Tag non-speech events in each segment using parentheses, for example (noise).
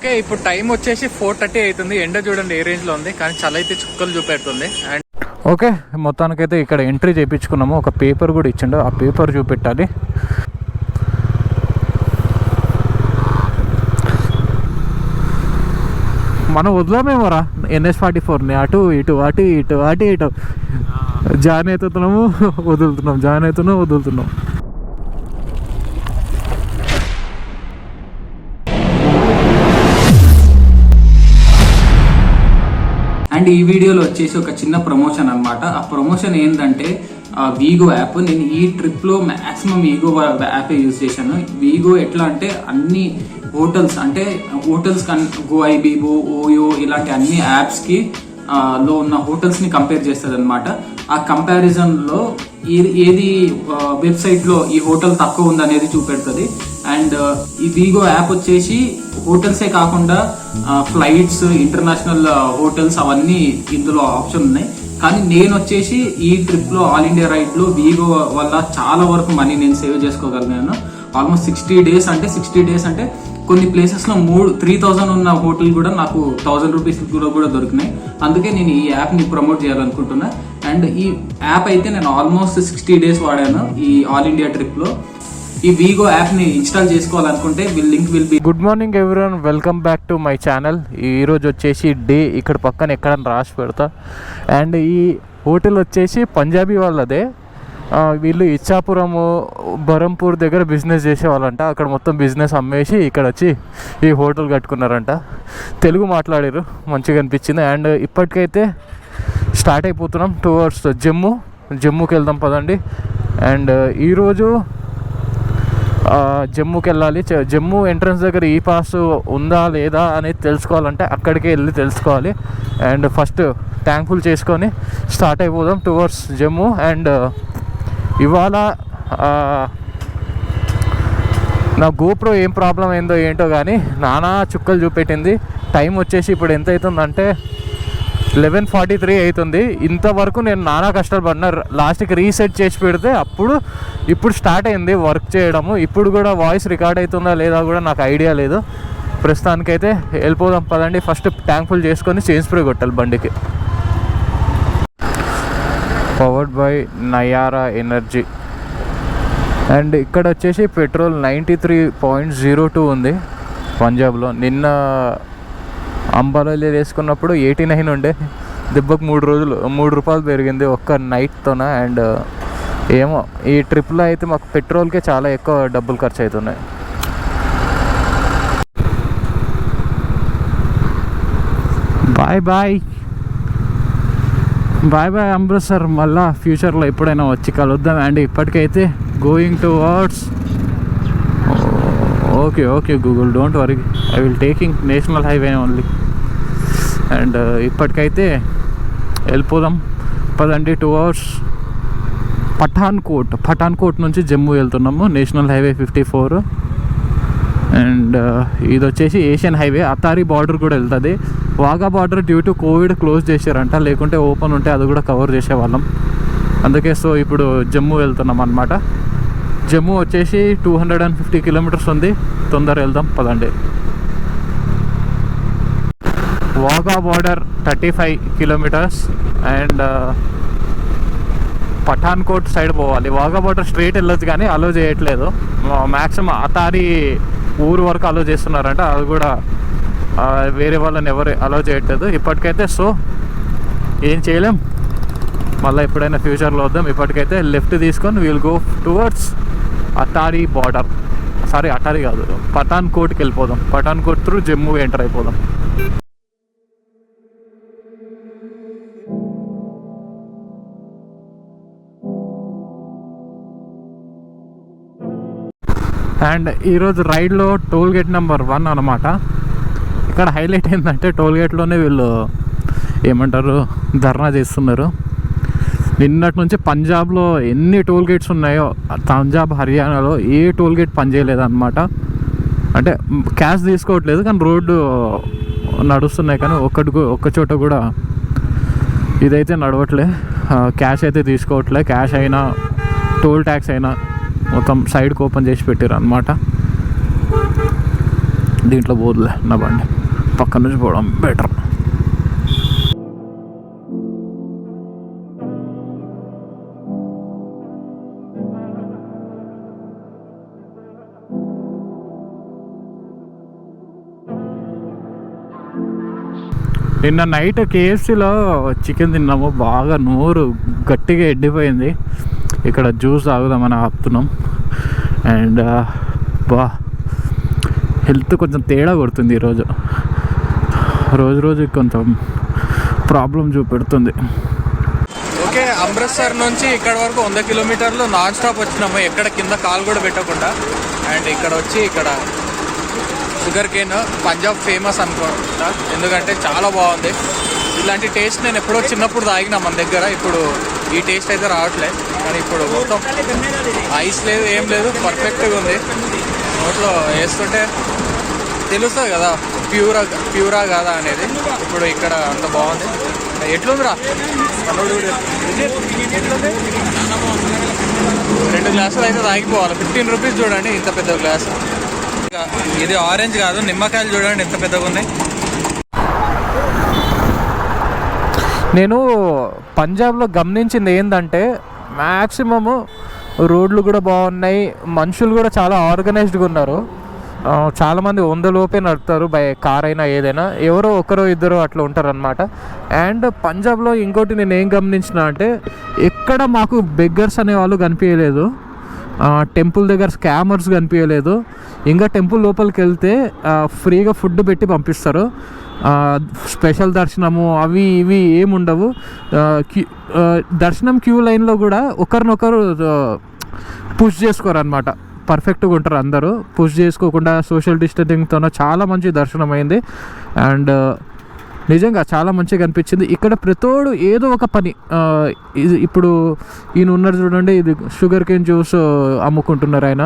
Okay ఇప్పుడు time వచ్చేసి four thirty అవుతుంది. ఎండ చూడండి ఏ రేంజ్లో ఉంది? కానీ చలి అయితే చుక్కలు చూపెడుతుంది. అండ్ ఓకే మొత్తానికైతే ఇక్కడ ఎంట్రీ చేయించుకున్నాము. ఒక పేపర్ కూడా ఇచ్చిండు. ఆ పేపర్ చూపెట్టాలి. మనం వదిలామేమోరా? ఎన్ఎస్ ఫార్టీ ఫోర్ని అటు ఇటు అటు ఇటు అటు ఇటు. జాయిన్ అవుతున్నాము వదులుతున్నాం. జాయిన్ అవుతున్నాం వదులుతున్నాం. అండ్ ఈ వీడియోలో వచ్చేసి ఒక చిన్న ప్రమోషన్ అనమాట ఆ ప్రమోషన్ ఏంటంటే వీగో యాప్ నేను ఈ ట్రిప్లో మ్యాక్సిమం వీగో యాప్ యూజ్ చేశాను. వీగో ఎట్లా అంటే అన్ని హోటల్స్ అంటే hotels can go Ibibo OYO ఇలాంటి అన్ని యాప్స్కి లో ఉన్న హోటల్స్ని కంపేర్ చేస్తుంది అనమాట ఆ కంపారిజన్లో ఏది ఏది వెబ్సైట్లో ఈ హోటల్ తక్కువ ఉంది అనేది చూపెడుతుంది. అండ్ ఈ వీగో యాప్ వచ్చేసి హోటల్సే కాకుండా ఫ్లైట్స్ ఇంటర్నేషనల్ హోటల్స్ అవన్నీ ఇందులో ఆప్షన్ ఉన్నాయి. కానీ నేను వచ్చేసి ఈ ట్రిప్లో ఆల్ ఇండియా రైడ్లో వీగో వల్ల చాలా వరకు మనీ నేను సేవ్ చేసుకోగలిగాను. ఆల్మోస్ట్ సిక్స్టీ డేస్ అంటే సిక్స్టీ డేస్ అంటే కొన్ని ప్లేసెస్లో మూడు త్రీ థౌజండ్ ఉన్న హోటల్ కూడా నాకు థౌజండ్ రూపీస్ కూడా కూడా దొరికినాయి. అందుకే నేను ఈ యాప్ని ప్రమోట్ చేయాలనుకుంటున్నా. అండ్ ఈ యాప్ అయితే నేను ఆల్మోస్ట్ సిక్స్టీ డేస్ వాడాను ఈ ఆల్ ఇండియా ట్రిప్లో ఈ వీగో యాప్ని ఇన్స్టాల్ చేసుకోవాలనుకుంటే will link will be good morning everyone welcome back to my channel ఈరోజు వచ్చేసి డే ఇక్కడ పక్కన ఎక్కడ రాసి పెడతా. అండ్ ఈ హోటల్ వచ్చేసి పంజాబీ వాళ్ళదే. వీళ్ళు ఇచ్చాపురము బరంపూర్ దగ్గర బిజినెస్ చేసేవాళ్ళంట. అక్కడ మొత్తం బిజినెస్ అమ్మేసి ఇక్కడ వచ్చి ఈ హోటల్ కట్టుకున్నారంట. తెలుగు మాట్లాడారు మంచిగా అనిపించింది. అండ్ ఇప్పటికైతే స్టార్ట్ అయిపోతున్నాం టువర్డ్స్ జమ్మూ జమ్మూకి వెళ్దాం పదండి. అండ్ uh, ఈరోజు జమ్మూకి వెళ్ళాలి. జమ్మూ ఎంట్రన్స్ దగ్గర ఈ పాస్ ఉందా లేదా అనేది తెలుసుకోవాలంటే అక్కడికి వెళ్ళి తెలుసుకోవాలి. అండ్ ఫస్ట్ ట్యాంక్ ఫుల్ చేసుకొని స్టార్ట్ అయిపోదాం టువర్డ్స్ జమ్మూ అండ్ ఇవాళ నా గోప్రో ఏం ప్రాబ్లం అయిందో ఏంటో కానీ నానా చుక్కలు చూపెట్టింది. టైం వచ్చేసి ఇప్పుడు ఎంత అవుతుందంటే లెవెన్ ఫార్టీ త్రీ అవుతుంది ఇంతవరకు నేను నానా కష్టాలు పడినా లాస్ట్కి రీసెట్ చేసి పెడితే అప్పుడు ఇప్పుడు స్టార్ట్ అయింది వర్క్ చేయడము. ఇప్పుడు కూడా వాయిస్ రికార్డ్ అవుతుందా లేదా కూడా నాకు ఐడియా లేదు. ప్రస్తుతానికైతే వెళ్ళిపోదాం పదండి. ఫస్ట్ ట్యాంక్ ఫుల్ చేసుకొని చేంజ్ స్ప్రే కొట్టాలి బండికి. Powered by Nayara energy. And ఇక్కడ వచ్చేసి petrol ninety three point zero two ఉంది పంజాబ్లో. నిన్న అంబాలలో వేసుకున్నప్పుడు ఎయిటీ నైన్ ఉండే. దెబ్బకు మూడు రోజులు మూడు రూపాయలు పెరిగింది ఒక్క నైట్తోన అండ్ ఏమో ఈ ట్రిప్లో అయితే మాకు పెట్రోల్కే చాలా ఎక్కువ డబ్బులు ఖర్చు అవుతున్నాయి bye bye bye bye Amritsar మళ్ళా ఫ్యూచర్లో ఎప్పుడైనా వచ్చి కలుద్దాం. అండ్ ఇప్పటికైతే going towards okay okay Google don't worry I will taking national highway only and ఇప్పటికైతే వెళ్ళిపోదాం. పదండి టూ అవర్స్ పఠాన్కోట్ పఠాన్కోట్ నుంచి జమ్మూ వెళ్తున్నాము. National highway fifty four and ఇది వచ్చేసి ఏషియన్ హైవే అతారి బార్డర్ కూడా వెళ్తుంది. Wagah border due to covid close చేశారంట. లేకుంటే ఓపెన్ ఉంటే అది కూడా కవర్ చేసేవాళ్ళం. అందుకే సో ఇప్పుడు జమ్మూ వెళ్తున్నాం అనమాట జమ్మూ వచ్చేసి two hundred and fifty kilometres ఉంది. తొందర వెళ్దాం పదండి. Wagah border thirty five kilometres and Pathankot side పోవాలి. వాగా బార్డర్ స్ట్రైట్ వెళ్ళొచ్చు కానీ అలో చేయట్లేదు. మ్యాక్సిమం అతారి ఊరు వరకు అలో చేస్తున్నారంట. అది కూడా వేరే వాళ్ళని ఎవరు అలో చేయట్లేదు. ఇప్పటికైతే సో ఏం చేయలేం. మళ్ళీ ఎప్పుడైనా ఫ్యూచర్లో వద్దాం. ఇప్పటికైతే లెఫ్ట్ తీసుకొని we'll go towards Attari border sorry Attari కాదు. పఠాన్కోట్కి వెళ్ళిపోదాం. పఠాన్కోట్ త్రూ జమ్మూ ఎంటర్ అయిపోదాం. అండ్ ఈరోజు రైడ్లో టోల్ గేట్ నెంబర్ వన్ అనమాట ఇక్కడ హైలైట్ ఏంటంటే టోల్ గేట్లోనే వీళ్ళు ఏమంటారు? ధర్నా చేస్తున్నారు. నిన్నటి నుంచి పంజాబ్లో ఎన్ని టోల్ గేట్స్ ఉన్నాయో పంజాబ్ హర్యానాలో ఏ టోల్ గేట్ పనిచేయలేదు అనమాట అంటే క్యాష్ తీసుకోవట్లేదు కానీ రోడ్డు నడుస్తున్నాయి కానీ ఒక్కటి ఒక్క చోట కూడా ఇదైతే నడవట్లే. క్యాష్ అయితే తీసుకోవట్లే. క్యాష్ అయినా టోల్ ట్యాక్స్ అయినా మొత్తం సైడ్కి ఓపెన్ చేసి పెట్టారు అనమాట దీంట్లో పోదులే నా బండి. పక్క నుంచి పోవడం బెటర్. నిన్న నైట్ కేఎఫ్సీలో చికెన్ తిన్నాము. బాగా నోరు గట్టిగా ఎండిపోయింది ఇక్కడ జ్యూస్ తాగుదామని ఆపుతున్నాం. అండ్ uh, బా హెల్త్ కొంచెం తేడా కొడుతుంది ఈరోజు. రోజు రోజు కొంచెం ప్రాబ్లం చూపెడుతుంది. ఓకే అమృత్సర్ నుంచి ఇక్కడ వరకు వంద కిలోమీటర్లు నాన్ స్టాప్ వచ్చినాము. ఎక్కడ కింద కాలు కూడా పెట్టకుండా. అండ్ ఇక్కడ వచ్చి ఇక్కడ షుగర్ కేన్ పంజాబ్ ఫేమస్ అనుకుంటా. ఎందుకంటే చాలా బాగుంది. ఇలాంటి టేస్ట్ నేను ఎప్పుడో చిన్నప్పుడు తాగినా మన దగ్గర. ఇప్పుడు ఈ టేస్ట్ అయితే రావట్లేదు కానీ ఇప్పుడు మొత్తం ఐస్ లేదు ఏం లేదు పర్ఫెక్ట్గా ఉంది. నోట్లో వేస్తుంటే తెలుస్తుంది కదా ప్యూరా ప్యూరా కాదా అనేది. ఇప్పుడు ఇక్కడ అంత బాగుంది. ఎట్లుందిరా? రెండు గ్లాసులు అయితే తాగిపోవాలి. ఫిఫ్టీన్ రూపీస్ చూడండి ఇంత పెద్ద గ్లాసు. ఇది ఆరెంజ్ కాదు నిమ్మకాయలు చూడండి ఎంత పెద్దగా ఉన్నాయి. నేను పంజాబ్లో గమనించింది ఏంటంటే మ్యాక్సిమము రోడ్లు కూడా బాగున్నాయి మనుషులు కూడా చాలా ఆర్గనైజ్డ్గా ఉన్నారు. చాలామంది వంద లోపే నడుపుతారు బై కార్ అయినా ఏదైనా. ఎవరో ఒకరో ఇద్దరు అట్లా ఉంటారనమాట అండ్ పంజాబ్లో ఇంకోటి నేను ఏం గమనించిన అంటే ఎక్కడ మాకు బెగ్గర్స్ అనేవాళ్ళు కనిపించలేదు. టెంపుల్ దగ్గర స్కామర్స్ కనిపించలేదు. ఇంకా టెంపుల్ లోపలికి వెళ్తే ఫ్రీగా ఫుడ్ పెట్టి పంపిస్తారు. స్పెషల్ దర్శనము అవి ఇవి ఏమి ఉండవు క్యూ దర్శనం క్యూ లైన్లో కూడా ఒకరినొకరు పుష్ చేసుకోరు అనమాట పర్ఫెక్ట్గా ఉంటారు అందరూ. పుష్ చేసుకోకుండా సోషల్ డిస్టెన్సింగ్తో చాలా మంచి దర్శనం అయింది అండ్ నిజంగా చాలా మంచిగా అనిపించింది ఇక్కడ ప్రతోడు ఏదో ఒక పని ఇది ఇప్పుడు ఈయన ఉన్నారు చూడండి ఇది షుగర్ కేన్ జ్యూస్ అమ్ముకుంటున్నారు ఆయన.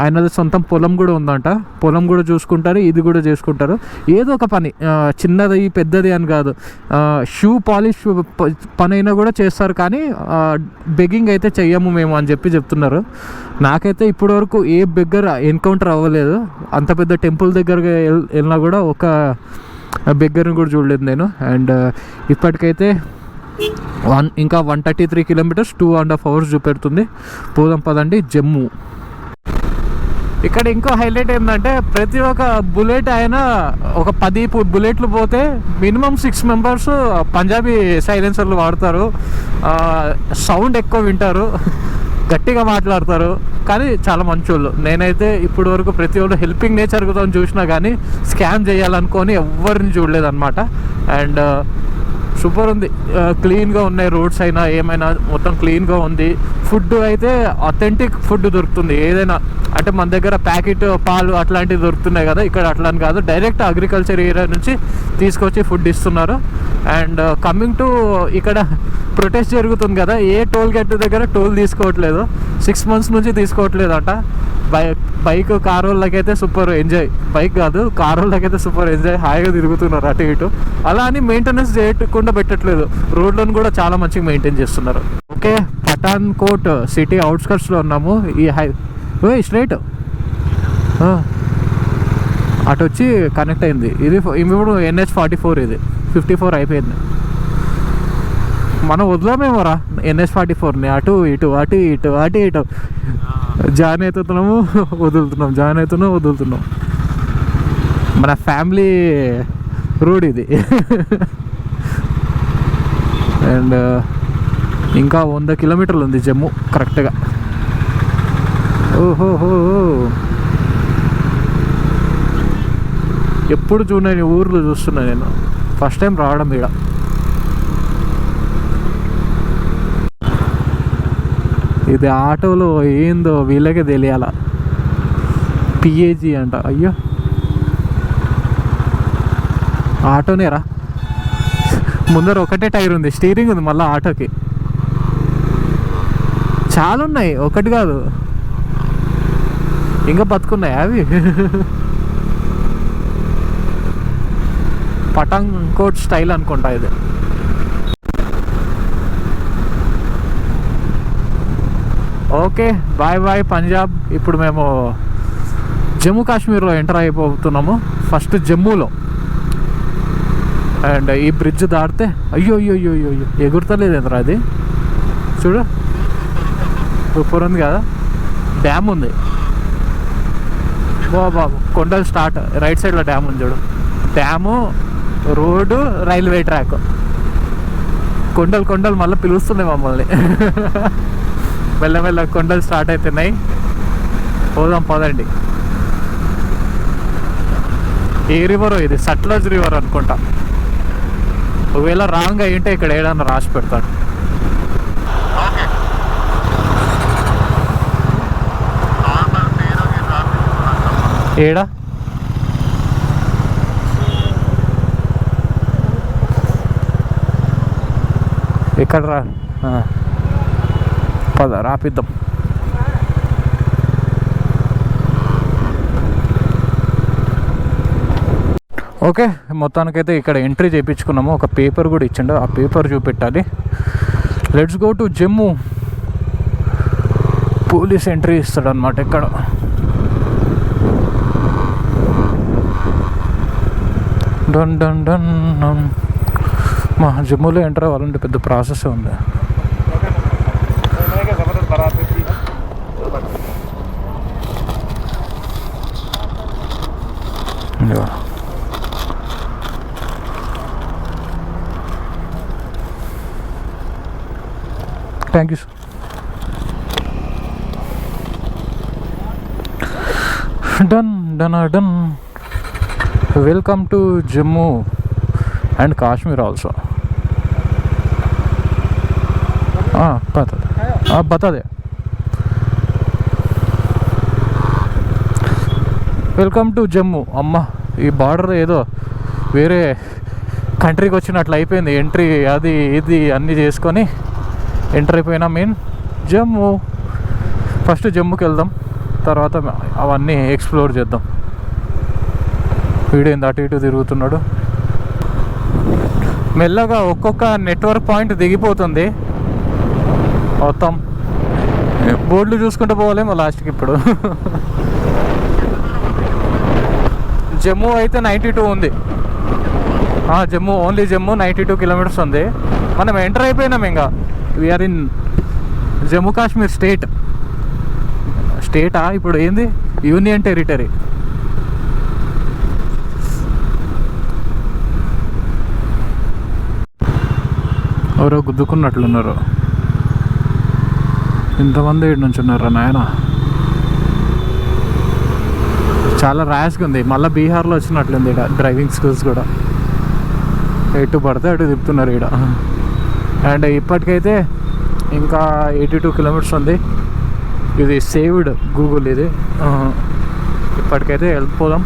ఆయనది సొంతం పొలం కూడా ఉందంట. పొలం కూడా చూసుకుంటారు ఇది కూడా చేసుకుంటారు. ఏదో ఒక పని చిన్నది పెద్దది అని కాదు. షూ పాలిష్ పని అయినా కూడా చేస్తారు కానీ బెగ్గింగ్ అయితే చెయ్యము మేము అని చెప్పి చెప్తున్నారు. నాకైతే ఇప్పటివరకు ఏ బెగ్గర ఎన్కౌంటర్ అవ్వలేదు. అంత పెద్ద టెంపుల్ దగ్గరకి వెళ్ళినా కూడా ఒక బెగ్గర్ని కూడా చూడలేదు నేను. అండ్ ఇప్పటికైతే వన్ ఇంకా one thirty three kilometres two and half hours చూపెడుతుంది. పోదాం పదండి జమ్మూ. ఇక్కడ ఇంకో హైలైట్ ఏంటంటే ప్రతి ఒక్క బుల్లెట్ ఆయన ఒక పది బుల్లెట్లు పోతే మినిమం సిక్స్ మెంబర్స్ పంజాబీ సైలెన్సర్లు వాడతారు. సౌండ్ ఎక్కువ వింటారు. గట్టిగా మాట్లాడతారు కానీ చాలా మంచోళ్ళు. నేనైతే ఇప్పటి వరకు ప్రతి ఒక్కరు హెల్పింగ్ నేచర్తో చూసినా కానీ స్కామ్ చేయాలనుకొని ఎవరిని చూడలేదు అనమాట అండ్ uh, సూపర్ ఉంది. Uh, క్లీన్గా ఉన్నాయి రోడ్స్ అయినా ఏమైనా మొత్తం క్లీన్గా ఉంది. ఫుడ్ అయితే అథెంటిక్ ఫుడ్ దొరుకుతుంది. ఏదైనా అంటే మన దగ్గర ప్యాకెట్ పాలు అట్లాంటివి దొరుకుతున్నాయి కదా ఇక్కడ అట్లా అని కాదు. డైరెక్ట్ అగ్రికల్చర్ ఏరియా నుంచి తీసుకొచ్చి ఫుడ్ ఇస్తున్నారు. అండ్ uh, కమింగ్ టు ఇక్కడ ప్రొటెస్ట్ జరుగుతుంది కదా ఏ టోల్ గేట్ దగ్గర టోల్ తీసుకోవట్లేదు. సిక్స్ మంత్స్ నుంచి తీసుకోవట్లేదు బైక్ బైక్ కార్ వాళ్ళకైతే సూపర్ ఎంజాయ్ బైక్ కాదు కార్ వాళ్ళకైతే సూపర్ ఎంజాయ్ హాయిగా తిరుగుతున్నారు అటు ఇటు. అలా అని మెయింటెనెన్స్ చేయకుండా పెట్టట్లేదు. రోడ్లను కూడా చాలా మంచిగా మెయింటైన్ చేస్తున్నారు. ఓకే పఠాన్ కోట్ సిటీ అవుట్స్కట్స్లో ఉన్నాము. ఈ హై ఓ స్ట్రైట్ అటు వచ్చి కనెక్ట్ అయింది. ఇది ఇప్పుడు ఎన్హెచ్ ఫార్టీ ఫోర్ ఇది. ఫిఫ్టీ ఫోర్ అయిపోయింది. మనం వదిలామేమో రా ఎన్ఎస్ ఫార్టీ ఫోర్ని. అటు ఇటు అటు ఇటు అటు ఇటు. జాయిన్ అవుతున్నాము వదులుతున్నాం జాయిన్ అవుతున్నాం వదులుతున్నాం. మన ఫ్యామిలీ రోడ్ ఇది. అండ్ ఇంకా వంద కిలోమీటర్లు ఉంది జమ్మూ కరెక్ట్గా. ఓహోహో. ఎప్పుడు చూడని ఊర్లు చూస్తున్నా నేను. ఫస్ట్ టైం రావడం ఇక్కడ ఇది ఆటోలో ఏందో వీళ్ళకే తెలియాల. పిఏజీ అంట. అయ్యో. ఆటోనేరా ముందర ఒకటే టైర్ ఉంది. స్టీరింగ్ ఉంది మళ్ళీ ఆటోకి. చాలా ఉన్నాయి. ఒకటి కాదు. ఇంకా బతుకున్నాయి అవి? పటంగ్ కోట్ స్టైల్ అనుకుంటా ఇది. Okay bye bye Punjab. ఇప్పుడు మేము జమ్మూ కాశ్మీర్లో ఎంటర్ అయిపోతున్నాము. ఫస్ట్ జమ్మూలో. అండ్ ఈ బ్రిడ్జ్ దాటితే అయ్యో అయ్యో అయ్యో అయ్యో అయ్యో ఎగురుతలేదు ఎదురా అది? చూడు. సూపర్ ఉంది కదా? డ్యామ్ ఉంది. బా బాబు కొండలు స్టార్ట్. రైట్ సైడ్లో డ్యామ్ ఉంది చూడు. Dam road railway track. కొండలు కొండలు మళ్ళీ పిలుస్తున్నాయి మమ్మల్ని. (laughs) మెల్లమెల్ల కొండలు స్టార్ట్ అవుతున్నాయి పోదాం పదండి. ఏ రివరో ఇది సట్లజ్ రివర్ అనుకుంటా. ఒకవేళ రాంగ్ అయ్యింటే ఇక్కడ ఏడన్నా రాసి పెడతాడు ఏడా? ఎక్కడ రా. పద రాపిద్దాం. ఓకే మొత్తానికైతే ఇక్కడ ఎంట్రీ చేయించుకున్నాము. ఒక పేపర్ కూడా ఇచ్చిండు. ఆ పేపర్ చూపెట్టాలి. Let's go to Jammu police entry ఇస్తాడు అనమాట ఇక్కడ. Done done done done. మా జమ్మూలో ఎంటర్ అవ్వాలంటే పెద్ద ప్రాసెస్ ఉంది. Thank you sir done done done welcome to Jammu and Kashmir also బతా బతా దే వెల్కమ్ టు జమ్మూ అమ్మ ఈ బార్డర్ ఏదో వేరే కంట్రీకి వచ్చినట్లు అయిపోయింది. ఎంట్రీ అది ఇది అన్నీ చేసుకొని ఎంటర్ అయిపోయినా మెయిన్ జమ్మూ ఫస్ట్ జమ్మూకి వెళ్దాం. తర్వాత అవన్నీ ఎక్స్ప్లోర్ చేద్దాం. వీడేంది అటు ఇటు తిరుగుతున్నాడు? మెల్లగా ఒక్కొక్క నెట్వర్క్ పాయింట్ దిగిపోతుంది. మొత్తం. బోర్డులు చూసుకుంటూ పోవాలేమో లాస్ట్కి ఇప్పుడు. జమ్మూ అయితే నైంటీ టూ ఉంది. Jammu only Jammu ninety two kilometres ఉంది. మనం ఎంటర్ అయిపోయినాం ఇంకా. We're in Jammu Kashmir state. స్టేటా? ఇప్పుడు ఏంది? Union territory. ఎవరో గుద్దుకున్నట్లున్నారు. ఇంతమంది ఇటు నుంచి ఉన్నారా నాయన? చాలా ర్యాష్గా ఉంది. మళ్ళీ బీహార్లో వచ్చినట్లుంది ఇక్కడ డ్రైవింగ్ స్కూల్స్ కూడా. ఎటు పడితే అటు తిప్పుతున్నారు ఇక్కడ అండ్ ఇప్పటికైతే ఇంకా ఎయిటీ టూ కిలోమీటర్స్ ఉంది. ఇది సేవ్డ్ గూగుల్ ఇది. ఇప్పటికైతే వెళ్ళిపోదాం.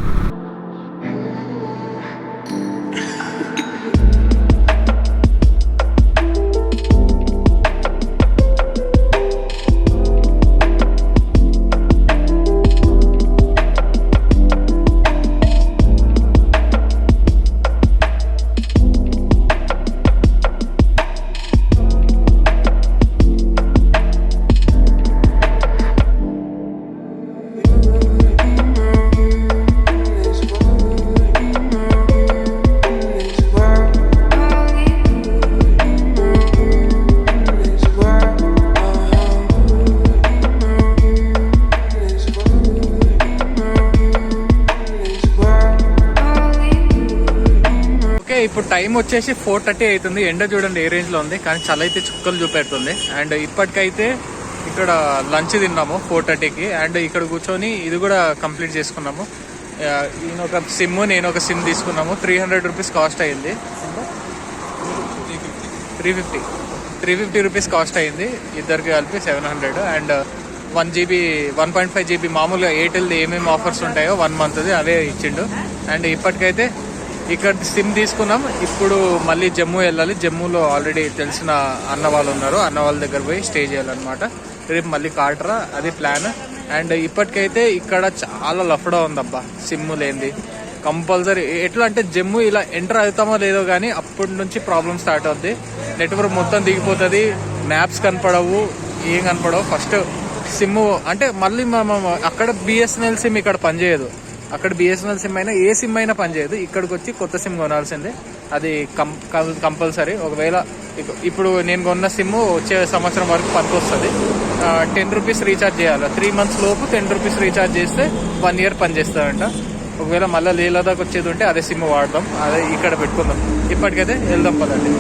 ఇప్పుడు టైం వచ్చేసి ఫోర్ థర్టీ అవుతుంది. ఎండ చూడండి ఏ రేంజ్లో ఉంది. కానీ చల్ల అయితే చుక్కలు చూపెడుతుంది. అండ్ ఇప్పటికైతే ఇక్కడ లంచ్ తిన్నాము ఫోర్ థర్టీకి. అండ్ ఇక్కడ కూర్చొని ఇది కూడా కంప్లీట్ చేసుకున్నాము. ఈయన ఒక సిమ్ నేను ఒక సిమ్ తీసుకున్నాము. త్రీ హండ్రెడ్ రూపీస్ కాస్ట్ అయింది. Three fifty. Three fifty rupees cost అయింది. ఇద్దరికి కలిపి seven hundred. And one GB one point five GB మామూలుగా ఎయిర్టెల్ది ఏమేమి ఆఫర్స్ ఉంటాయో వన్ మంత్ది అవే ఇచ్చిండు. అండ్ ఇప్పటికైతే ఇక్కడ సిమ్ తీసుకున్నాం. ఇప్పుడు మళ్ళీ జమ్మూ వెళ్ళాలి. జమ్మూలో ఆల్రెడీ తెలిసిన అన్న వాళ్ళు ఉన్నారు. అన్న వాళ్ళ దగ్గర పోయి స్టే చేయాలన్నమాట. రేపు మళ్ళీ కాటరా అది ప్లాన్ అండ్ ఇప్పటికైతే ఇక్కడ చాలా లఫడా ఉందబ్బా సిమ్ లేనిది. కంపల్సరీ ఎట్లా అంటే జమ్మూ ఇలా ఎంటర్ అవుతామో లేదో కానీ అప్పటి నుంచి ప్రాబ్లమ్ స్టార్ట్ అవుద్ది. నెట్వర్క్ మొత్తం దిగిపోతుంది. మ్యాప్స్ కనపడవు. ఏం కనపడవు. ఫస్ట్ సిమ్ అంటే మళ్ళీ మనం అక్కడ బిఎస్ఎన్ఎల్ సిమ్ ఇక్కడ పనిచేయదు. అక్కడ బిఎస్ఎన్ఎల్ సిమ్ అయినా ఏ సిమ్ అయినా పనిచేయదు ఇక్కడికి వచ్చి కొత్త సిమ్ కొనాల్సిందే. అది కం కంపల్సరీ. ఒకవేళ ఇప్పుడు నేను కొన్న సిమ్ వచ్చే సంవత్సరం వరకు పనికొస్తుంది. టెన్ రూపీస్ రీఛార్జ్ చేయాలి. త్రీ మంత్స్ లోపు టెన్ రూపీస్ రీఛార్జ్ చేస్తే వన్ ఇయర్ పనిచేస్తాడంట ఒకవేళ మళ్ళీ లేలదాకా వచ్చేది ఉంటే అదే సిమ్ వాడదాం. అదే ఇక్కడ పెట్టుకుందాం. ఇప్పటికైతే వెళ్దాం పదండి.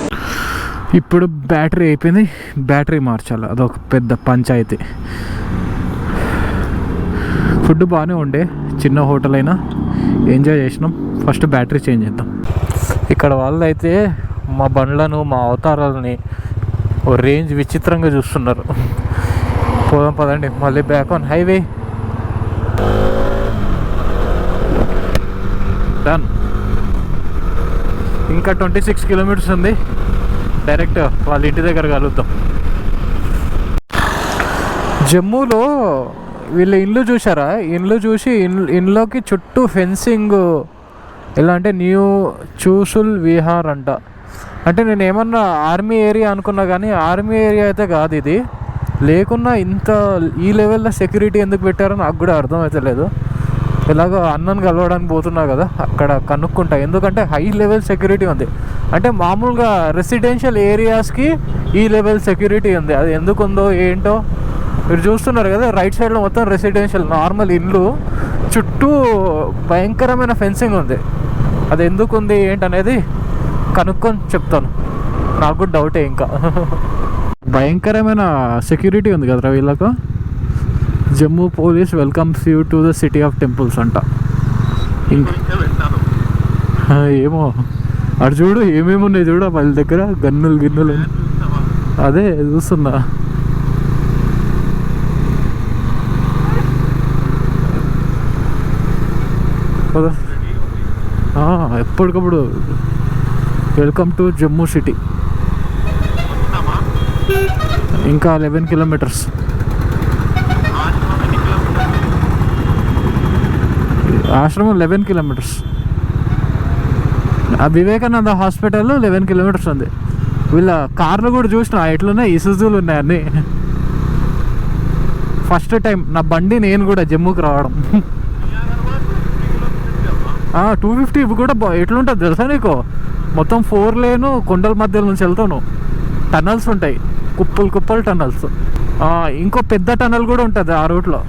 ఇప్పుడు బ్యాటరీ అయిపోయింది. బ్యాటరీ మార్చాలి. అదొక పెద్ద పంచాయతీ. ఫుడ్ బాగానే ఉండే. చిన్న హోటల్ అయినా ఎంజాయ్ చేసినాం. ఫస్ట్ బ్యాటరీ చేంజ్ చేద్దాం. ఇక్కడ వాళ్ళు అయితే మా బండ్లను మా అవతారాలని ఓ రేంజ్ విచిత్రంగా చూస్తున్నారు. పోదాం పదండి. మళ్ళీ బ్యాక్ ఆన్ హైవే డన్ ఇంకా ట్వంటీ సిక్స్ కిలోమీటర్స్ ఉంది. డైరెక్ట్ వాళ్ళ ఇంటి దగ్గర కలుద్దాం. జమ్మూలో వీళ్ళ ఇల్లు చూసారా ఇల్లు చూసి ఇన్- ఇంట్లోకి చుట్టూ ఫెన్సింగ్ ఎలా అంటే న్యూ చూసుల్ విహార్ అంట. అంటే నేను ఏమన్నా ఆర్మీ ఏరియా అనుకున్నా కానీ ఆర్మీ ఏరియా అయితే కాదు ఇది. లేకున్నా ఇంత ఈ లెవెల్లో సెక్యూరిటీ ఎందుకు పెట్టారో నాకు కూడా అర్థమైతే లేదు. ఇలాగ అన్నను కలవడానికి పోతున్నా కదా అక్కడ కనుక్కుంటా. ఎందుకంటే హై లెవెల్ సెక్యూరిటీ ఉంది. అంటే మామూలుగా రెసిడెన్షియల్ ఏరియాస్కి ఈ లెవెల్ సెక్యూరిటీ ఉంది. అది ఎందుకు ఉందో ఏంటో మీరు చూస్తున్నారు కదా రైట్ సైడ్లో మొత్తం రెసిడెన్షియల్ నార్మల్ ఇల్లు. చుట్టూ భయంకరమైన ఫెన్సింగ్ ఉంది. అది ఎందుకు ఉంది ఏంటనేది కనుక్కొని చెప్తాను. నాకు డౌటే ఇంకా. భయంకరమైన సెక్యూరిటీ ఉంది కదరా వీళ్ళకు? Jammu police welcomes you to the city of temples అంట. ఏమో. అటు చూడు ఏమేమి ఉన్నాయి చూడు వాళ్ళ దగ్గర గన్నులు గిన్నులు. అదే చూస్తున్నా. కదా? ఎప్పటికప్పుడు. వెల్కమ్ టు జమ్మూ సిటీ ఇంకా లెవెన్ కిలోమీటర్స్ ఆశ్రమం లెవెన్ కిలోమీటర్స్ ఆ వివేకానంద హాస్పిటల్ లెవెన్ కిలోమీటర్స్ ఉంది. వీళ్ళ కార్లు కూడా చూసిన ఎట్లున్నాయి? ఇసుజులు ఉన్నాయి అన్నీ. ఫస్ట్ టైం నా బండి నేను కూడా జమ్మూకి రావడం. టూ ఫిఫ్టీ ఇవి కూడా ఎట్లుంటుంది తెలుసా నీకు? మొత్తం ఫోర్ లేను కొండల మధ్యలో నుంచి వెళ్తాను. టన్నల్స్ ఉంటాయి. కుప్పలు కుప్పలు టన్నల్స్ ఇంకో పెద్ద టన్నల్ కూడా ఉంటుంది ఆ రూట్లో